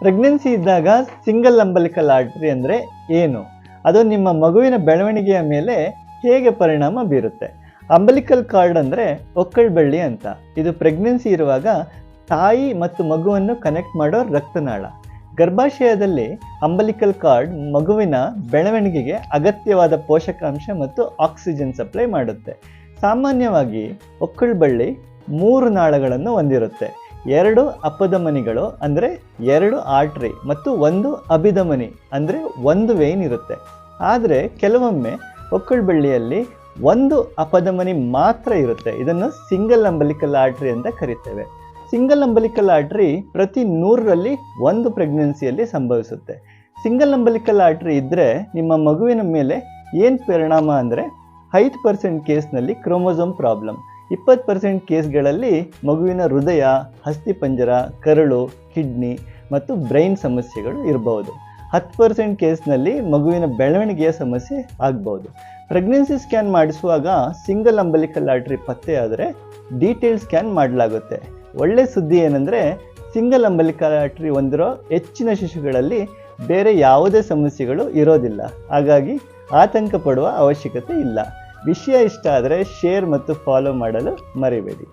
Pregnancy ಇದ್ದಾಗ single umbilical artery ಅಂದರೆ ಏನು? ಅದು ನಿಮ್ಮ ಮಗುವಿನ ಬೆಳವಣಿಗೆಯ ಮೇಲೆ ಹೇಗೆ ಪರಿಣಾಮ ಬೀರುತ್ತೆ? ಅಂಬಲಿಕಲ್ ಕಾರ್ಡ್ ಅಂದರೆ ಒಕ್ಕಳ್ಬಳ್ಳಿ ಅಂತ. ಇದು ಪ್ರೆಗ್ನೆನ್ಸಿ ಇರುವಾಗ ತಾಯಿ ಮತ್ತು ಮಗುವನ್ನು ಕನೆಕ್ಟ್ ಮಾಡೋ ರಕ್ತನಾಳ. ಗರ್ಭಾಶಯದಲ್ಲಿ ಅಂಬಲಿಕಲ್ ಕಾರ್ಡ್ ಮಗುವಿನ ಬೆಳವಣಿಗೆಗೆ ಅಗತ್ಯವಾದ ಪೋಷಕಾಂಶ ಮತ್ತು ಆಕ್ಸಿಜನ್ ಸಪ್ಲೈ ಮಾಡುತ್ತೆ. ಸಾಮಾನ್ಯವಾಗಿ ಒಕ್ಕಳ್ಬಳ್ಳಿ ಮೂರು ನಾಳಗಳನ್ನು ಹೊಂದಿರುತ್ತೆ. ಎರಡು ಅಪಧಮನಿಗಳು ಅಂದರೆ ಎರಡು ಆರ್ಟ್ರಿ ಮತ್ತು ಒಂದು ಅಭಿಧಮನಿ ಅಂದರೆ ಒಂದು ವೇನ್ ಇರುತ್ತೆ. ಆದರೆ ಕೆಲವೊಮ್ಮೆ ಒಕ್ಕಳ್ಬಳ್ಳಿಯಲ್ಲಿ ಒಂದು ಅಪಧಮನಿ ಮಾತ್ರ ಇರುತ್ತೆ. ಇದನ್ನು ಸಿಂಗಲ್ ಅಂಬಲಿಕಲ್ ಆರ್ಟ್ರಿ ಅಂತ ಕರಿತೇವೆ. ಸಿಂಗಲ್ ಅಂಬಲಿಕಲ್ ಆರ್ಟ್ರಿ ಪ್ರತಿ ನೂರರಲ್ಲಿ ಒಂದು ಪ್ರೆಗ್ನೆನ್ಸಿಯಲ್ಲಿ ಸಂಭವಿಸುತ್ತೆ. ಸಿಂಗಲ್ ಅಂಬಲಿಕಲ್ ಆರ್ಟ್ರಿ ಇದ್ದರೆ ನಿಮ್ಮ ಮಗುವಿನ ಮೇಲೆ ಏನು ಪರಿಣಾಮ ಅಂದರೆ ಐದು ಪರ್ಸೆಂಟ್ ಕೇಸ್ನಲ್ಲಿ ಕ್ರೋಮೋಸೋಮ್ ಪ್ರಾಬ್ಲಮ್ ಇಪ್ಪತ್ತು ಪರ್ಸೆಂಟ್ ಕೇಸ್ಗಳಲ್ಲಿ ಮಗುವಿನ ಹೃದಯ ಅಸ್ಥಿಪಂಜರ ಕರಳು, ಕಿಡ್ನಿ ಮತ್ತು ಬ್ರೈನ್ ಸಮಸ್ಯೆಗಳು ಇರಬಹುದು. ಹತ್ತು ಪರ್ಸೆಂಟ್ ಕೇಸ್ನಲ್ಲಿ ಮಗುವಿನ ಬೆಳವಣಿಗೆಯ ಸಮಸ್ಯೆ ಆಗ್ಬೋದು ಪ್ರೆಗ್ನೆನ್ಸಿ ಸ್ಕ್ಯಾನ್ ಮಾಡಿಸುವಾಗ ಸಿಂಗಲ್ ಅಂಬಲಿಕಲ್ ಆರ್ಟ್ರಿ ಪತ್ತೆ ಆದರೆ ಡೀಟೇಲ್ ಸ್ಕ್ಯಾನ್ ಮಾಡಲಾಗುತ್ತೆ. ಒಳ್ಳೆ ಸುದ್ದಿ ಏನಂದರೆ ಸಿಂಗಲ್ ಅಂಬಲಿಕಲ್ ಆರ್ಟ್ರಿ ಹೊಂದಿರೋ ಹೆಚ್ಚಿನ ಶಿಶುಗಳಲ್ಲಿ ಬೇರೆ ಯಾವುದೇ ಸಮಸ್ಯೆಗಳು ಇರೋದಿಲ್ಲ. ಹಾಗಾಗಿ ಆತಂಕ ಪಡುವ ಅವಶ್ಯಕತೆ ಇಲ್ಲ. ವಿಷಯ ಇಷ್ಟ ಆದರೆ ಶೇರ್ ಮತ್ತು ಫಾಲೋ ಮಾಡಲು ಮರಿಬೇಡಿ.